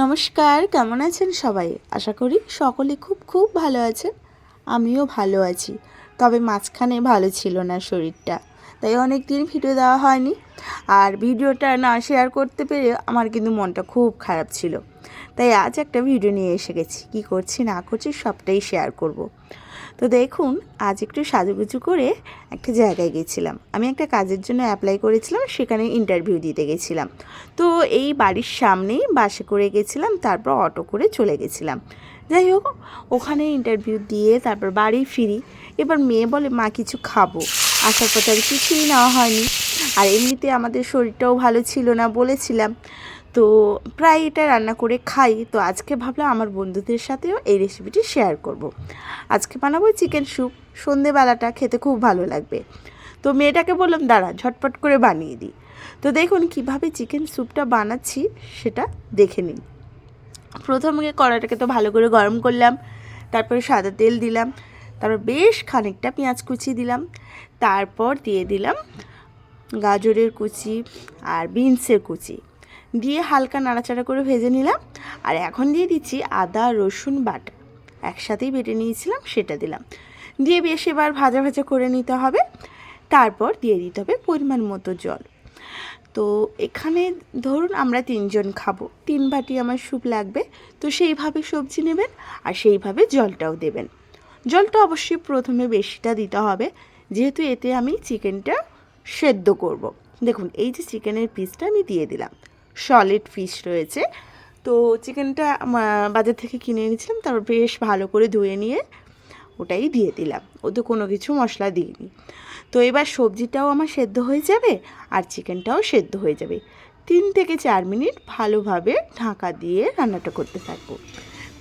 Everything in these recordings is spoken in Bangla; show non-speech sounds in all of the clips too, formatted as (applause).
নমস্কার, কেমন আছেন সবাই? আশা করি সকলে খুব খুব ভালো আছেন। আমিও ভালো আছি। তবে মাঝখানে ভালো ছিল না শরীরটা, তাই অনেক দিন ভিডিও দেওয়া হয়নি। আর ভিডিওটা না শেয়ার করতে পেরে আমার কিন্তু মনটা খুব খারাপ ছিল। তাই আজ একটা ভিডিও নিয়ে এসে গেছি। কী করছি না করছি সবটাই শেয়ার করব। তো দেখুন, আজ একটু সাজুগুজু করে একটা জায়গায় গেছিলাম। আমি একটা কাজের জন্য অ্যাপ্লাই করেছিলাম, সেখানে ইন্টারভিউ দিতে গেছিলাম। তো এই বাড়ির সামনেই বাসে করে গেছিলাম, তারপর অটো করে চলে গেছিলাম। যাই হোক, ওখানে ইন্টারভিউ দিয়ে তারপর বাড়ি ফিরি। এবার মেয়ে বলে, মা, কিছু খাব। আসার পথে আর কিছুই নেওয়া হয়নি। আর এমনিতে আমাদের শরীরটাও ভালো ছিল না বলেছিলাম। তো প্রায় এটা রান্না করে খাই। তো আজকে ভাবলাম আমার বন্ধুদের সাথেও এই রেসিপিটি শেয়ার করব। আজকে বানাবো চিকেন স্যুপ সন্ধেবেলাটা খেতে খুব ভালো লাগবে। তো মেয়েটাকে বললাম, দাঁড়া, ঝটপট করে বানিয়ে দিই। তো দেখুন কীভাবে চিকেন স্যুপটা বানাচ্ছি, সেটা দেখে নিন। প্রথমে কড়াইটাকে তো ভালো করে গরম করলাম, তারপরে সাদা তেল দিলাম, তারপর বেশ খানিকটা পেঁয়াজ কুচি দিলাম, তারপর দিয়ে দিলাম গাজরের কুচি আর বিনসের কুচি। দিয়ে হালকা নাড়াচাড়া করে ভেজে নিলাম। আর এখন দিয়ে দিচ্ছি আদা, রসুন, বাটা। একসাথেই বেটে নিয়েছিলাম, সেটা দিলাম। দিয়ে বেশ এবার ভাজা ভাজা করে নিতে হবে। তারপর দিয়ে দিতে হবে পরিমাণ মতো জল। তো এখানে ধরুন আমরা তিনজন খাব। তিন বাটি আমার স্যুপ লাগবে। তো সেইভাবে সবজি নেবেন আর সেইভাবে জলটাও দেবেন। জলটা অবশ্যই প্রথমে বেশিটা দিতে হবে। যেহেতু এতে আমি চিকেনটা সেদ্ধ করব। দেখুন, এই যে চিকেনের পিসটা আমি দিয়ে দিলাম। সলিড ফিশ রয়েছে। তো চিকেনটা বাজার থেকে কিনে এনেছিলাম, তারপর বেশ ভালো করে ধুয়ে নিয়ে ওটাই দিয়ে দিলাম। ওতে কোনো কিছু মশলা দিইনি। তো এবার সবজিটাও আমার সেদ্ধ হয়ে যাবে আর চিকেনটাও সেদ্ধ হয়ে যাবে। তিন থেকে চার মিনিট ভালোভাবে ঢাকা দিয়ে রান্নাটা করতে থাকব।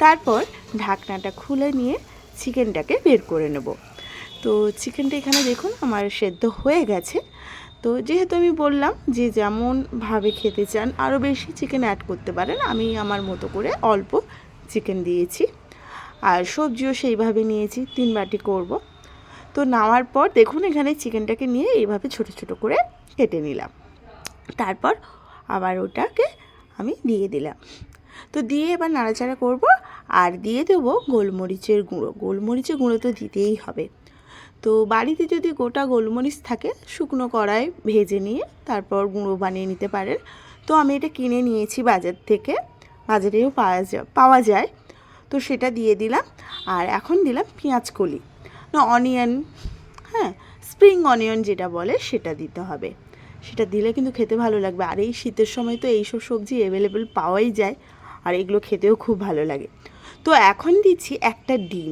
তারপর ঢাকনাটা খুলে নিয়ে চিকেনটাকে বের করে নেব। তো চিকেনটা এখানে দেখুন, আমার সেদ্ধ হয়ে গেছে। তো যেহেতু আমি বললাম যে যেমনভাবে খেতে চান আরও বেশি চিকেন অ্যাড করতে পারেন। আমি আমার মতো করে অল্প চিকেন দিয়েছি। আর সবজিও সেইভাবে নিয়েছি, তিন বাটি করব। তো নেওয়ার পর দেখুন এখানে চিকেনটাকে নিয়ে এইভাবে ছোট ছোট করে কেটে নিলাম। তারপর আবার ওটাকে আমি দিয়ে দিলাম। তো দিয়ে এবার নাড়াচাড়া করব আর দিয়ে দেবো গোলমরিচের গুঁড়ো। গোলমরিচের গুঁড়ো তো দিতেই হবে। তো বাড়িতে যদি গোটা গোলমরিচ থাকে, শুকনো কড়াই ভেজে নিয়ে তারপর গুঁড়ো বানিয়ে নিতে পারেন। তো আমি এটা কিনে নিয়েছি বাজার থেকে। বাজারেও পাওয়া যায় পাওয়া যায়। তো সেটা দিয়ে দিলাম আর এখন দিলাম পেঁয়াজ কলি। না, অনিয়ন হ্যাঁ স্প্রিং অনিয়ন যেটা বলে সেটা দিতে হবে। সেটা দিলে কিন্তু খেতে ভালো লাগবে। আর এই শীতের সময় তো এইসব সবজি অ্যাভেলেবেল পাওয়াই যায়। আর এগুলো খেতেও খুব ভালো লাগে। তো এখন দিচ্ছি একটা ডিম।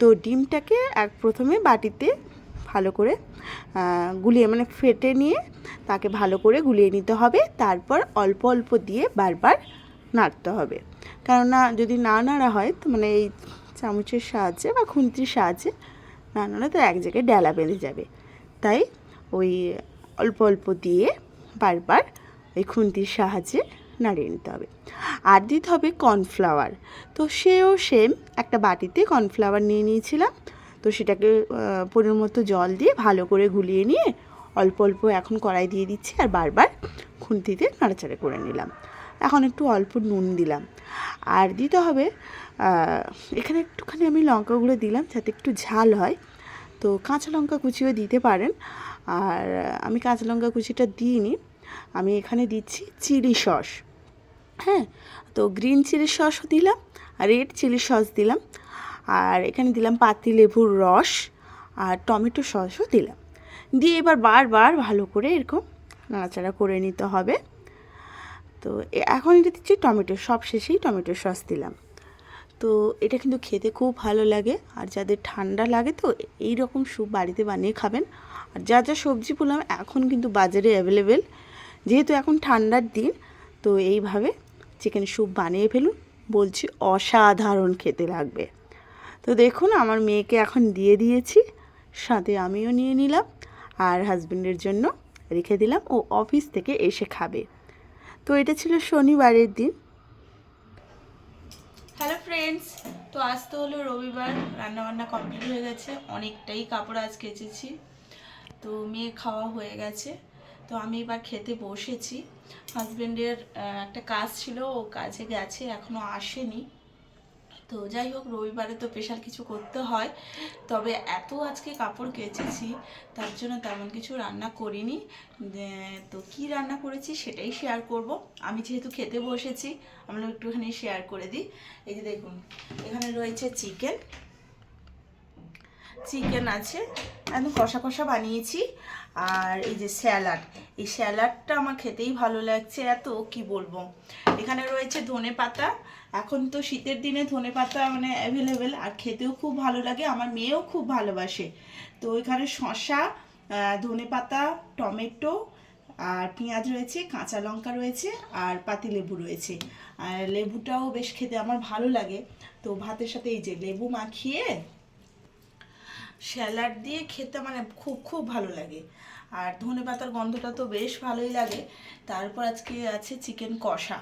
তো ডিমটাকে এক প্রথমে বাটিতে ভালো করে গুলিয়ে মানে ফেটে নিয়ে তাকে ভালো করে গুলিয়ে নিতে হবে। তারপর অল্প অল্প দিয়ে বারবার নাড়তে হবে। কেননা যদি না নাড়া হয়, তো মানে এই চামচের সাহায্যে বা খুন্তির সাহায্যে না নাড়া তো এক জায়গায় ডেলা বেঁধে যাবে। তাই ওই অল্প অল্প দিয়ে বারবার ওই খুন্তির সাহায্যে নাড়িয়ে নিতে হবে। আর দিতে হবে কর্নফ্লাওয়ার। তো সেও সেম, একটা বাটিতে কর্নফ্লাওয়ার নিয়ে নিয়েছিলাম। তো সেটাকে পরিমাণ মতো জল দিয়ে ভালো করে গুলিয়ে নিয়ে অল্প অল্প এখন কড়াই দিয়ে দিচ্ছি আর বারবার খুন্তিতে নাড়াচাড়া করে নিলাম। এখন একটু অল্প নুন দিলাম। আর দিতে হবে এখানে একটুখানি আমি লঙ্কাগুলো দিলাম যাতে একটু ঝাল হয়। তো কাঁচা লঙ্কা কুচিও দিতে পারেন। আর আমি কাঁচা লঙ্কা কুচিটা দিইনি। আমি এখানে দিচ্ছি চিলি সস। হ্যাঁ তো গ্রিন চিলি সসও দিলাম রেড চিলি সস দিলাম। আর এখানে দিলাম পাতি লেবুর রস আর টমেটো সসও দিলাম। দিয়ে এবার বারবার ভালো করে এরকম নাড়াচাড়া করে নিতে হবে। তো এখন এটা দিচ্ছি টমেটো, সব শেষেই টমেটো সস দিলাম। তো এটা কিন্তু খেতে খুব ভালো লাগে আর যাদের ঠান্ডা লাগে তো এই রকম স্যুপ বাড়িতে বানিয়ে খাবেন। আর যা যা সবজি বললাম এখন কিন্তু বাজারে অ্যাভেলেবেল যেহেতু এখন ঠান্ডার দিন, তো এইভাবে চিকেন স্যুপ বানিয়ে ফেলুন। বলছি অসাধারণ খেতে লাগবে। তো দেখুন, আমার মেয়েকে এখন দিয়ে দিয়েছি, সাথে আমিও নিয়ে নিলাম আর হাজব্যান্ডের জন্য রেখে দিলাম, ও অফিস থেকে এসে খাবে। তো এটা ছিল শনিবারের দিন। হ্যালো ফ্রেন্ডস তো আজ তো হলো রবিবার, রান্নাবান্না কমপ্লিট হয়ে গেছে, অনেকটাই কাপড় আজ কেচেছি। তো মেয়ে খাওয়া হয়ে গেছে। তো আমি এবার খেতে বসেছি। হাজব্যান্ডের একটা কাজ ছিল, ও কাজে গেছে এখনও আসেনি। তো যাই হোক, রবিবারে তো স্পেশাল কিছু করতে হয়। তবে এত আজকে কাপড় কেচেছি, তার জন্য তেমন কিছু রান্না করিনি। তো কি রান্না করেছি সেটাই শেয়ার করব। আমি যেহেতু খেতে বসেছি আমরা একটুখানি শেয়ার করে দিই। এই যে দেখুন, এখানে রয়েছে চিকেন চিকেন আছে, আমি কষা কষা বানিয়েছি। আর এই যে স্যালাড, এই স্যালাডটা আমার খেতেই ভালো লাগছে। এত কি বলব? এখানে রয়েছে ধনে পাতা। এখন তো শীতের দিনে ধনে পাতা মানে অ্যাভেলেবেল আর খেতেও খুব ভালো লাগে, আমার মেয়েও খুব ভালোবাসে। তো এখানে শসা ধনে পাতা, টমেটো, আর পেঁয়াজ রয়েছে, কাঁচা লঙ্কা রয়েছে, আর পাতিলেবু রয়েছে। আর লেবুটাও বেশ খেতে আমার ভালো লাগে। তো ভাতের সাথে এই যে লেবু মাখিয়ে স্যালাড দিয়ে খেতে মানে খুব খুব ভালো লাগে। আর ধনে পাতার গন্ধটা তো বেশ ভালোই লাগে। তারপর আজকে আছে চিকেন কষা।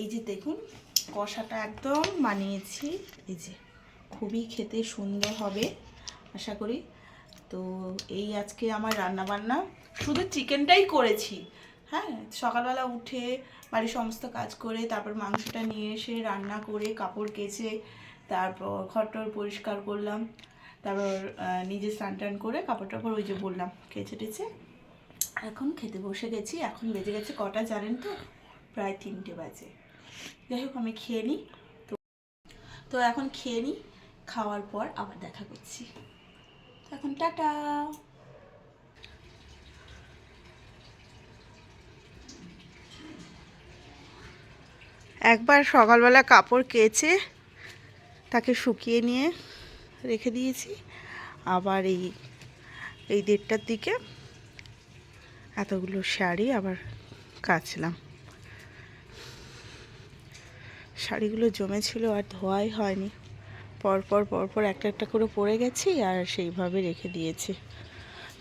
এই যে দেখুন, কষাটা একদম বানিয়েছি। এই যে, খুবই খেতে সুন্দর হবে, আশা করি। তো এই আজকে আমার রান্না বান্না শুধু চিকেনটাই করেছি। হ্যাঁ সকালবেলা উঠে বাড়ির সমস্ত কাজ করে, তারপর মাংসটা নিয়ে এসে রান্না করে, কাপড় কেচে, তারপর ঘরটর পরিষ্কার করলাম। তারপর নিজে স্নান টান করে কাপড় টাপড় ওই যে বললাম, কেচে টেচে। এখন খেতে বসে গেছি, এখন বেজে গেছে কটা জানেন তো? প্রায় তিনটে বাজে। যাই হোক, আমি খেয়ে নিই। তো তো এখন খেয়ে নিই, খাওয়ার পর আবার দেখা করছি। এখন টাটা। একবার সকালবেলা কাপড় কেচে তাকে শুকিয়ে নিয়ে রেখে দিয়েছি। আবার এই এই দেড়টার দিকে এতগুলো শাড়ি আবার কাচলাম। শাড়িগুলো জমেছিল আর ধোয়াই হয়নি। পরপর পরপর একটা একটা করে পরে গেছি আর সেইভাবে রেখে দিয়েছি।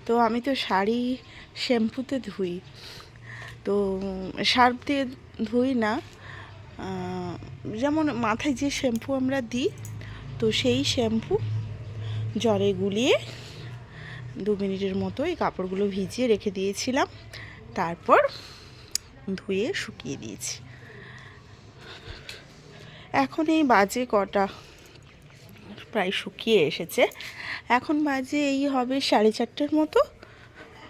তো আমি তো শাড়ি শ্যাম্পুতে ধুই। তো সার্ফ দিয়ে ধুই না যেমন মাথায় যে শ্যাম্পু আমরা দিই, তো সেই শ্যাম্পু জলে গুলিয়ে দু মিনিটের মতো এই কাপড়গুলো ভিজিয়ে রেখে দিয়েছিলাম। তারপর ধুয়ে শুকিয়ে দিয়েছি। এখন এই বাজে কটা প্রায় শুকিয়ে এসেছে। এখন বাজে এই হবে সাড়ে চারটের মতো।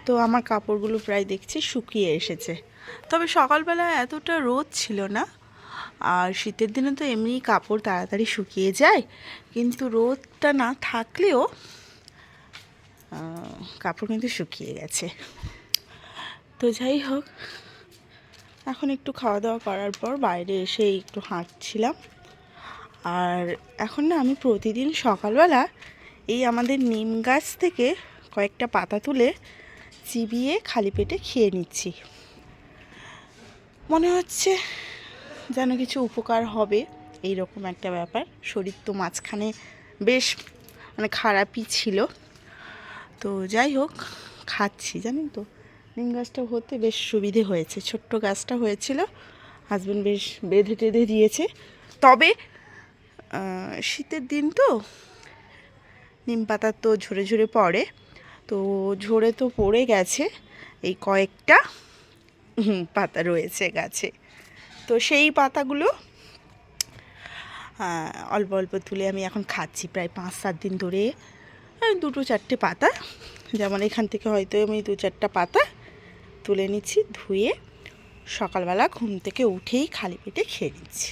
তো আমার কাপড়গুলো প্রায় দেখছি শুকিয়ে এসেছে। তবে সকালবেলা এতটা রোদ ছিল না। আর শীতের দিনে তো এমনি কাপড় তাড়াতাড়ি শুকিয়ে যায়, কিন্তু রোদটা না থাকলেও কাপড় কিন্তু শুকিয়ে গেছে। তো যাই হোক, এখন একটু খাওয়া দাওয়া করার পর বাইরে এসে একটু হাঁটছিলাম। আর এখন না আমি প্রতিদিন সকালবেলা এই আমাদের নিম গাছ থেকে কয়েকটা পাতা তুলে চিবিয়ে খালি পেটে খেয়ে নিচ্ছি। মনে হচ্ছে যেন কিছু উপকার হবে। এই রকম একটা ব্যাপার। শরীর তো মাঝখানে বেশ মানে খারাপই ছিল। তো যাই হোক, খাচ্ছি, জানেন তো। নিম গাছটা হতে বেশ সুবিধে হয়েছে। ছোট্ট গাছটা হয়েছিল। হাজব্যান্ড বেশ বেঁধে টেঁধে দিয়েছে। তবে শীতের দিন তো নিম পাতা তো ঝরে ঝরে পড়ে। তো ঝরে তো পড়ে গেছে। এই কয়েকটা পাতা রয়েছে গাছে। তো সেই পাতাগুলো অল্প অল্প তুলে আমি এখন খাচ্ছি প্রায় পাঁচ সাত দিন ধরে। দুটো চারটে পাতা, যেমন এখান থেকে হয়তো আমি দু চারটা পাতা তুলে নিচ্ছি, ধুয়ে সকালবেলা ঘুম থেকে উঠেই খালি পেটে খেয়ে নিচ্ছি।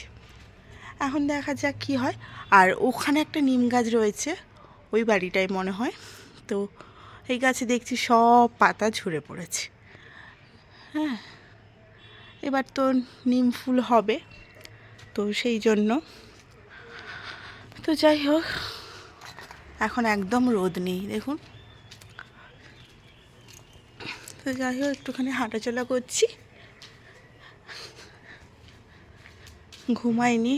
এখন দেখা যাক কী হয়। আর ওখানে একটা নিম গাছ রয়েছে, ওই বাড়িটাই মনে হয়। তো এই গাছে দেখছি সব পাতা ঝরে পড়েছে। হ্যাঁ। এবার তো নিম ফুল হবে, তো সেই জন্য। তো যাই হোক, এখন একদম রোদ নেই, দেখুন। তো যাই হোক, একটুখানি হাঁটাচলা করছি। ঘুমাইনি।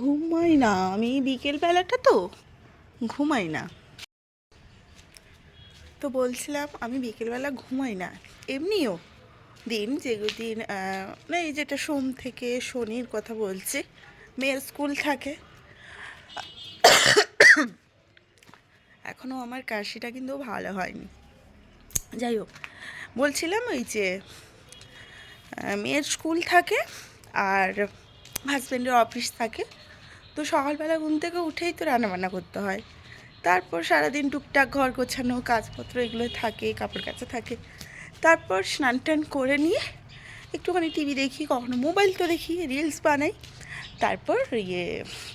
ঘুমাই না, আমি বিকেল বেলাটা তো, ঘুমাই না। তো বলছিলাম, আমি বিকেলবেলা ঘুমাই না, এমনিও। দিন যেদিন না, এই যেটা সোম থেকে শনির কথা বলছি, মেয়ের স্কুল থাকে। এখনও আমার কাশিটা কিন্তু ভালো হয়নি। যাই হোক, বলছিলাম ওই যে মেয়ের স্কুল থাকে আর হাজব্যান্ডের অফিস থাকে। তো সকালবেলা ঘুম থেকে উঠেই তো রান্নাবান্না করতে হয়। তারপর সারাদিন টুকটাক ঘর গোছানো, কাজপত্র এগুলো থাকে, কাপড় কাচা থাকে। তারপর স্নান টান করে নিয়ে একটুখানি টিভি দেখি, কখনো মোবাইল তো দেখি রিলস বানাই। তারপর ইয়ে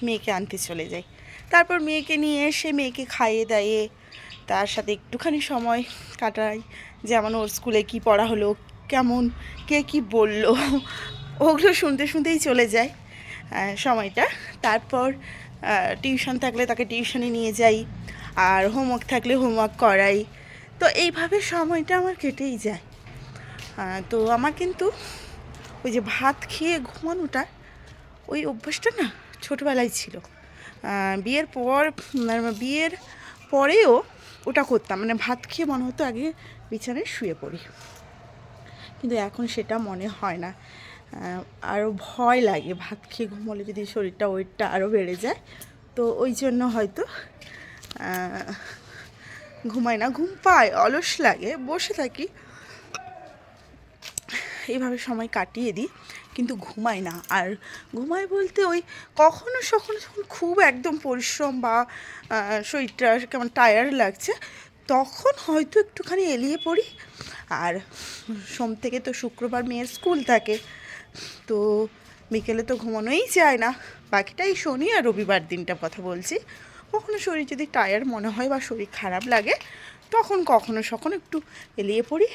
মেয়েকে আনতে চলে যাই। তারপর মেয়েকে নিয়ে এসে মেয়েকে খাইয়ে দাইয়ে তার সাথে একটুখানি সময় কাটাই। যেমন ওর স্কুলে কি পড়া হলো, কেমন, কে কি বলল, ওগুলো শুনতে শুনতেই চলে যায় সময়টা। তারপর টিউশন থাকলে তাকে টিউশনে নিয়ে যাই, আর হোমওয়ার্ক থাকলে হোমওয়ার্ক করাই। তো এইভাবে সময়টা আমার কেটেই যায়। তো আমার কিন্তু ওই যে ভাত খেয়ে ঘুমানোটা ওই অভ্যাসটা না ছোটোবেলায় ছিল। বিয়ের পর বিয়ের পরেও ওটা করতাম। মানে ভাত খেয়ে মনে হতো আগে বিছানায় শুয়ে পড়ি। কিন্তু এখন সেটা মনে হয় না। আরও ভয় লাগে ভাত খেয়ে ঘুমোলে যদি শরীরটা ওয়েটটা আরও বেড়ে যায়। তো ওই জন্য হয়তো ঘুমাই না, ঘুম পায়, অলস লাগে, বসে থাকি। এইভাবে সময় কাটিয়ে দিই, কিন্তু ঘুমাই না। আর ঘুমাই বলতে ওই কখনো সখনো যখন খুব একদম পরিশ্রম বা শরীরটা কেমন টায়ার্ড লাগছে, তখন হয়তো একটুখানি এলিয়ে পড়ি। আর সোম থেকে তো শুক্রবার মেয়ের স্কুল থাকে, তো বিকেলে তো ঘুমানোই যায় না। বাকিটাই শনি আর রবিবার দিনটার কথা বলছি। কখনো শরীর যদি টায়ার মনে হয় বা শরীর খারাপ লাগে, তখন কখনো সখন একটু এলিয়ে পড়ি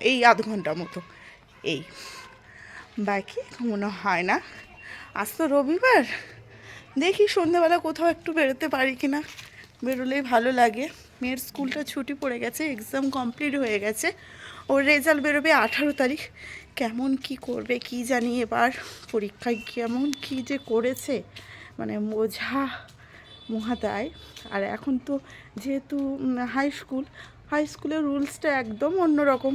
এই আধ ঘণ্টা মতো। এই। বাকি মনে হয় না। আজ তো রবিবার। দেখি সন্ধ্যেবেলা কোথাও একটু বেরোতে পারি কি না বেরোলেই ভালো লাগে। মেয়ের স্কুলটা ছুটি পড়ে গেছে এক্সাম কমপ্লিট হয়ে গেছে। ওর রেজাল্ট বেরোবে আঠারো তারিখ। কেমন কি করবে কি জানি এবার? পরীক্ষায় কেমন কি যে করেছে? মানে বোঝা মহাদায়। আর এখন তো যেহেতু হাই স্কুল হাই স্কুলের রুলসটা একদম অন্যরকম।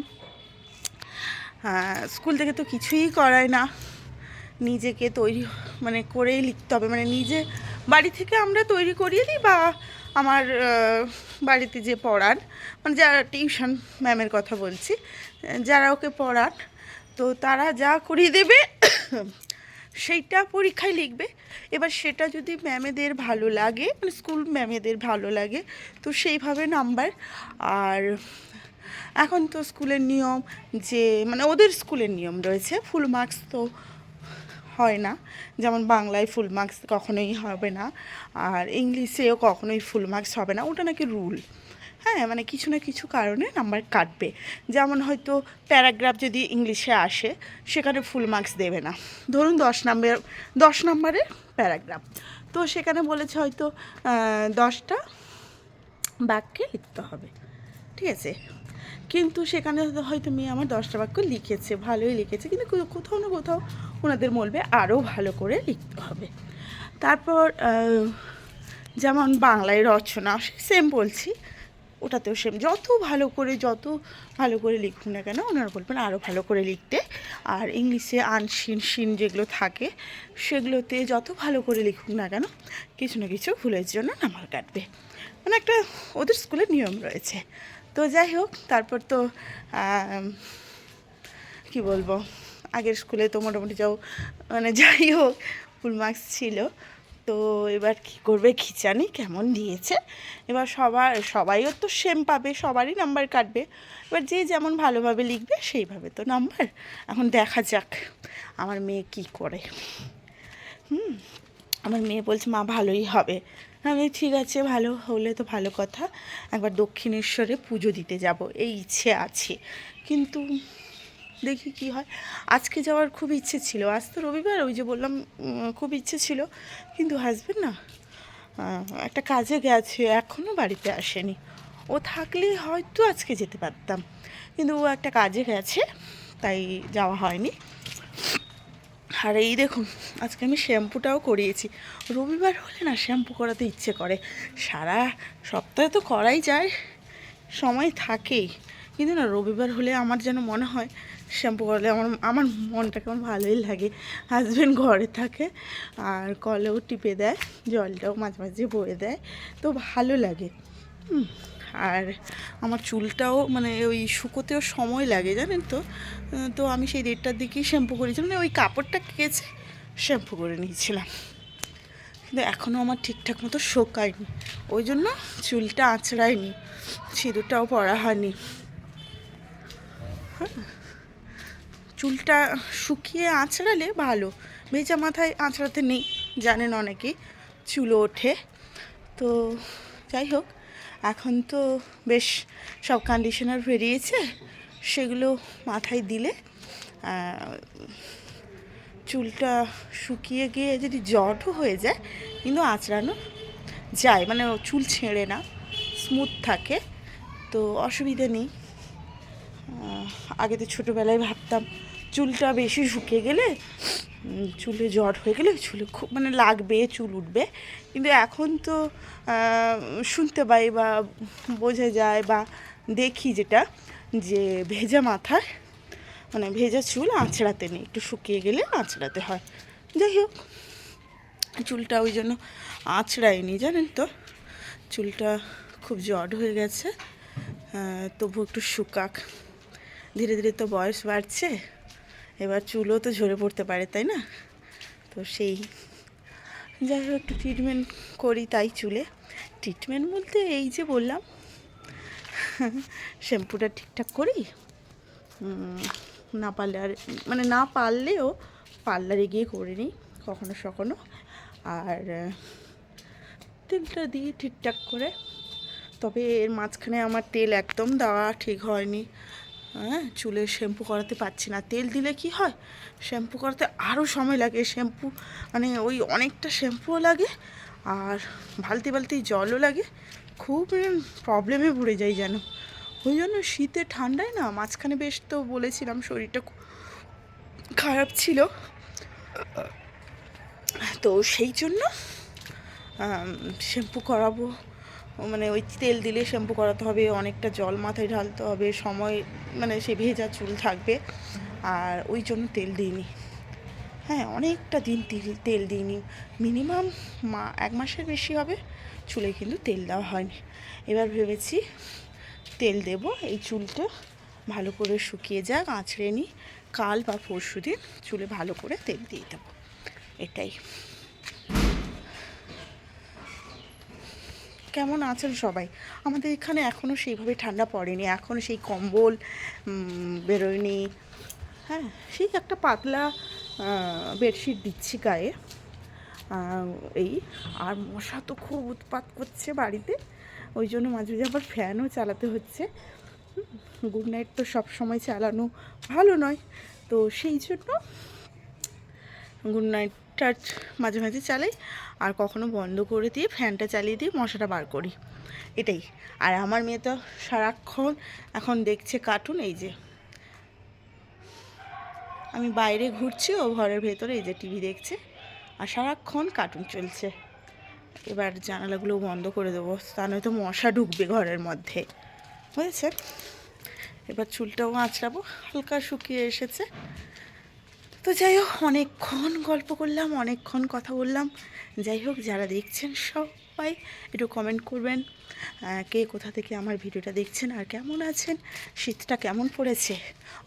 হ্যাঁ স্কুল থেকে তো কিছুই করায় না। নিজেকে তৈরি মানে করেই লিখতে হবে। মানে নিজে বাড়ি থেকে আমরা তৈরি করিয়ে দিই বা আমার বাড়িতে যে পড়ান মানে যারা টিউশন ম্যামের কথা বলছি যারা ওকে পড়ান, তো তারা যা করিয়ে দেবে সেইটা পরীক্ষায় লিখবে। এবার সেটা যদি ম্যামেদের ভালো লাগে মানে স্কুল ম্যামেদের ভালো লাগে, তো সেইভাবে নাম্বার। আর এখন তো স্কুলের নিয়ম যে মানে ওদের স্কুলের নিয়ম রয়েছে, ফুল মার্কস তো হয় না। যেমন বাংলায় ফুল মার্কস কখনোই হবে না, আর ইংলিশেও কখনোই ফুল মার্কস হবে না, ওটা নাকি রুল। হ্যাঁ মানে কিছু না কিছু কারণে নাম্বার কাটবে। যেমন হয়তো প্যারাগ্রাফ যদি ইংলিশে আসে, সেখানে ফুল মার্কস দেবে না। ধরুন দশ নাম্বার দশ নম্বরের প্যারাগ্রাফ তো সেখানে বলেছে হয়তো দশটা বাক্যে লিখতে হবে। ঠিক আছে? কিন্তু সেখানে হয়তো- মেয়ে আমার দশটা বাক্য লিখেছে, ভালোই লিখেছে। কিন্তু কোথাও না কোথাও ওনাদের বলবে আরও ভালো করে লিখতে হবে। তারপর যেমন বাংলায় রচনা, সেম বলছি। ওটাতেও সেম। যত ভালো করে, যত ভালো করে লিখুন না কেন, ওনারা বলবেন আরও ভালো করে লিখতে। আর ইংলিশে আনসিন সিন যেগুলো থাকে, সেগুলোতে যত ভালো করে লিখুন না কেন, কিছু না কিছু ভুলের জন্য নাম্বার কাটবে। মানে একটা ওদের স্কুলের নিয়ম রয়েছে। তো যাই হোক, তারপর তো কি বলব, আগের স্কুলে তো মোটামুটি যাও মানে যাই হোক, ফুল মার্কস ছিল। তো এবার কি করবে কি জানি, কেমন দিয়েছে। এবার সবার, সবাইও তো সেম পাবে, সবারই নাম্বার কাটবে। এবার যে যেমন ভালোভাবে লিখবে, সেইভাবে তো নাম্বার এখন দেখা যাক, আমার মেয়ে কি করে। হুম, আমার মেয়ে বলছে, মা, ভালোই হবে। আমি, ঠিক আছে, ভালো হলে তো ভালো কথা। একবার দক্ষিণেশ্বরে পুজো দিতে যাব। এই ইচ্ছে আছে। কিন্তু দেখি কি হয়। আজকে যাওয়ার খুব ইচ্ছে ছিল। আজ তো রবিবার, ওই যে বললাম খুব ইচ্ছে ছিল। কিন্তু হাজবেন্ড না একটা কাজে গেছে এখনও বাড়িতে আসেনি। ও থাকলে হয়তো আজকে যেতে পারতাম। কিন্তু ও একটা কাজে গেছে, তাই যাওয়া হয়নি। আর এই দেখুন, আজকে আমি শ্যাম্পুটাও করিয়েছি। রবিবার হলে না শ্যাম্পু করাতে ইচ্ছে করে। সারা সপ্তাহে তো করাই যায়, সময় থাকেই। কিন্তু না, রবিবার হলে আমার যেন মনে হয় শ্যাম্পু করলে আমার আমার মনটা কেমন ভালোই লাগে। হাজব্যান্ড ঘরে থাকে আর কলেও টিপে দেয়, জলটাও মাঝে মাঝে বয়ে দেয়, তো ভালো লাগে। আর আমার চুলটাও মানে ওই শুকোতেও সময় লাগে, জানেন তো? তো আমি সেই দেড়টার দিকেই শ্যাম্পু করেছিলাম মানে ওই কাপড়টা কেচে শ্যাম্পু করে নিয়েছিলাম। কিন্তু এখনও আমার ঠিকঠাক মতো শোকায়নি, ওই জন্য চুলটা আঁচড়ায়নি, সিঁদুরটাও পরা হয়নি। হ্যাঁ। চুলটা শুকিয়ে আঁচড়ালে ভালো। ভেজা মাথায় আঁচড়াতে নেই, জানেন অনেকেই চুলো ওঠে। তো যাই হোক, এখন তো বেশ সব কন্ডিশনার বেরিয়েছে, সেগুলো মাথায় দিলে চুলটা শুকিয়ে গিয়ে যদি জটও হয়ে যায়, কিন্তু আঁচড়ানো যায় মানে চুল ছেঁড়ে না স্মুথ থাকে, তো অসুবিধে নেই। আগে তো ছোটোবেলায় ভাবতাম চুলটা বেশি শুকিয়ে গেলে চুলে জট হয়ে গেলে চুলে খুব মানে লাগবে, চুল উঠবে। কিন্তু এখন তো শুনতে পাই বা বোঝা যায় বা দেখি যেটা, যে ভেজা মাথায় মানে ভেজা চুল আঁচড়াতে নেই, একটু শুকিয়ে গেলে আঁচড়াতে হয়। যাই হোক, চুলটা ওই জন্য আঁচড়ায়নি, জানেন তো? চুলটা খুব জট হয়ে গেছে তবু একটু শুকাক। ধীরে ধীরে তো বয়স বাড়ছে, এবার চুলও তো ঝরে পড়তে পারে, তাই না? তো সেই, যাই হোক, একটু ট্রিটমেন্ট করি তাই চুলে। ট্রিটমেন্ট বলতে এই যে বললাম, শ্যাম্পুটা ঠিকঠাক করি না পারলে আর মানে না পারলেও পার্লারে গিয়ে করে নিই, কখনো সখনো। আর, তেলটা দিয়ে ঠিকঠাক করে, তবে এর মাঝখানে আমার তেল একদম দেওয়া ঠিক হয়নি। হ্যাঁ চুলে শ্যাম্পু করাতে পারছি না। তেল দিলে কি হয়? শ্যাম্পু করাতে আরও সময় লাগে। শ্যাম্পু মানে ওই অনেকটা শ্যাম্পুও লাগে আর বালতি বালতি জলও লাগে। খুব প্রবলেমে পড়ে যাই যেন। ওই জন্য শীতে ঠান্ডায় না, মাঝখানে বেশ তো বলেছিলাম শরীরটা খারাপ ছিল। তো সেই জন্য শ্যাম্পু করাবো। মানে ওই তেল দিলে শ্যাম্পু করাতে হবে, অনেকটা জল মাথায় ঢালতে হবে, সময় মানে সে ভেজা চুল থাকবে, আর ওই জন্য তেল দিইনি। হ্যাঁ অনেকটা দিন তেল তেল দিইনি। মিনিমাম মা, এক মাসের বেশি হবে, চুলে কিন্তু তেল দেওয়া হয়নি। এবার ভেবেছি তেল দেব, এই চুলটা ভালো করে শুকিয়ে যাক, আঁচড়ে নিই, কাল বা পরশু দিন চুলে ভালো করে তেল দিয়ে দেবো। এটাই। কেমন আছেন সবাই? আমাদের এখানে এখনও সেইভাবে ঠান্ডা পড়েনি এখনও সেই কম্বল বেরোয়নি। হ্যাঁ সেই একটা পাতলা বেডশিট দিচ্ছি গায়ে। এই, আর মশা তো খুব উৎপাত করছে বাড়িতে, ওই জন্য মাঝে মাঝে আবার ফ্যানও চালাতে হচ্ছে। গুড নাইট তো সব সময় চালানো ভালো নয়। তো সেই জন্য গুড নাইটটা মাঝে মাঝে চালাই। আর কখনো বন্ধ করে দিয়ে ফ্যানটা চালিয়ে দিয়ে মশাটা বার করি। এটাই। আর আমার মেয়ে তো সারাক্ষণ এখন দেখছে কার্টুন এই যে। আমি বাইরে ঘুরছি, ও ঘরের ভেতরে এই যে টিভি দেখছে, আর সারাক্ষণ কার্টুন চলছে। এবার জানালাগুলো বন্ধ করে দেবো, তা নয়তো মশা ঢুকবে ঘরের মধ্যে। বুঝেছে? এবার চুলটাও আঁচড়াবো, হালকা শুকিয়ে এসেছে। তো যাই হোক, অনেকক্ষণ গল্প করলাম, অনেকক্ষণ কথা বললাম। যাই হোক, যারা দেখছেন সবাই একটু কমেন্ট করবেন কে কোথা থেকে আমার ভিডিওটা দেখছেন আর কেমন আছেন, শীতটা কেমন পড়েছে?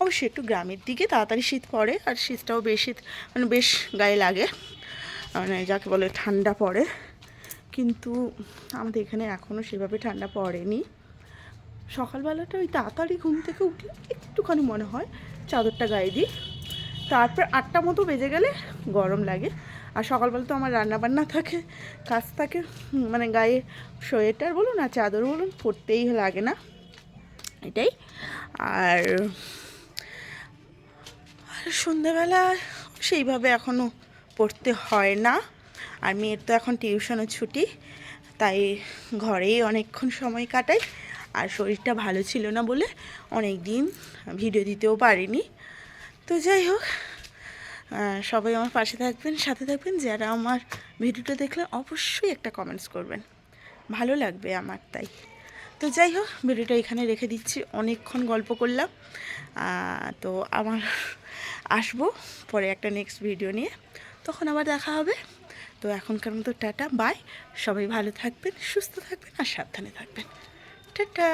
অবশ্যই একটু গ্রামের দিকে তাড়াতাড়ি শীত পড়ে আর শীতটাও বেশি মানে বেশ গায়ে লাগে মানে যাকে বলে ঠান্ডা পড়ে। কিন্তু আমাদের এখানে এখনও সেভাবে ঠান্ডা পড়েনি। সকালবেলাটা ওই তাড়াতাড়ি ঘুম থেকে উঠলে একটুখানি মনে হয়, চাদরটা গায়ে দিই। তারপর আটটা মতো বেজে গেলে গরম লাগে। আর সকালবেলা তো আমার রান্না বান্না থাকে, কাজ থাকে মানে গায়ে সোয়েটার বলুন আর চাদর বলুন, পরতেই লাগে না, এটাই। আর সন্ধেবেলা সেইভাবে এখনও পড়তে হয় না, আর মেয়ের তো এখন টিউশনও ছুটি, তাই ঘরেই অনেকক্ষণ সময় কাটাই, আর শরীরটা ভালো ছিল না বলে অনেক দিন ভিডিও দিতেও পারিনি। তো যাই হোক সবাই আমার পাশে থাকবেন, সাথে থাকবেন। যারা আমার ভিডিওটা দেখলে অবশ্যই একটা কমেন্টস করবেন। ভালো লাগবে আমার তাই। তো যাই হোক, ভিডিওটা এখানে রেখে দিচ্ছি। অনেকক্ষণ গল্প করলাম। তো আমার (laughs) আসব পরে একটা নেক্সট ভিডিও নিয়ে। তখন আবার দেখা হবে। তো এখনকার মতো টাটা বাই সবাই ভালো থাকবেন, সুস্থ থাকবেন আর সাবধানে থাকবেন। টাটা!